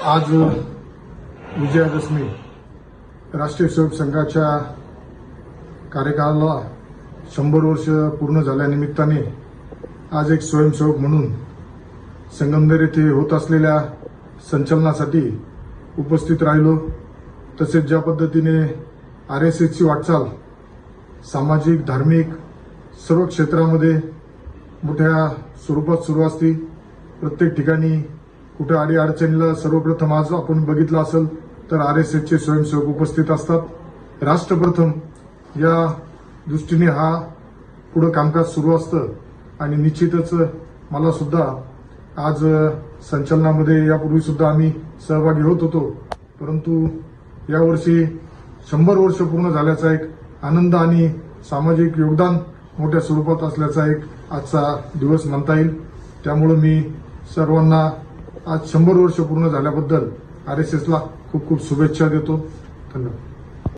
आज विजयादशमी राष्ट्रीय स्वयं संघाच्या कार्यकाळाला शंभर वर्ष पूर्ण झाल्यानिमित्ताने आज एक स्वयंसेवक म्हणून संगमनेर येथे होत असलेल्या संचलनासाठी उपस्थित राहिलो. तसेच ज्या पद्धतीने आर एस एसची वाटचाल सामाजिक धार्मिक सर्व क्षेत्रामध्ये मोठ्या स्वरूपात सुरू असते प्रत्येक ठिकाणी कुठे अडी अडचणीला सर्वप्रथम आज आपण बघितलं असेल तर आर एस एसचे स्वयंसेवक उपस्थित असतात. राष्ट्रप्रथम या दृष्टीने हा पुढं कामकाज सुरू असतं आणि निश्चितच मला सुद्धा आज संचलनामध्ये यापूर्वी सुद्धा आम्ही सहभागी होत होतो. परंतु यावर्षी शंभर वर्ष पूर्ण झाल्याचा एक आनंद आणि सामाजिक योगदान मोठ्या स्वरूपात असल्याचा एक आजचा दिवस म्हणता येईल. त्यामुळे मी सर्वांना आज शंभर वर्ष पूर्ण झाल्याबद्दल आर एस एसला खूप खूप शुभेच्छा देतो. धन्यवाद.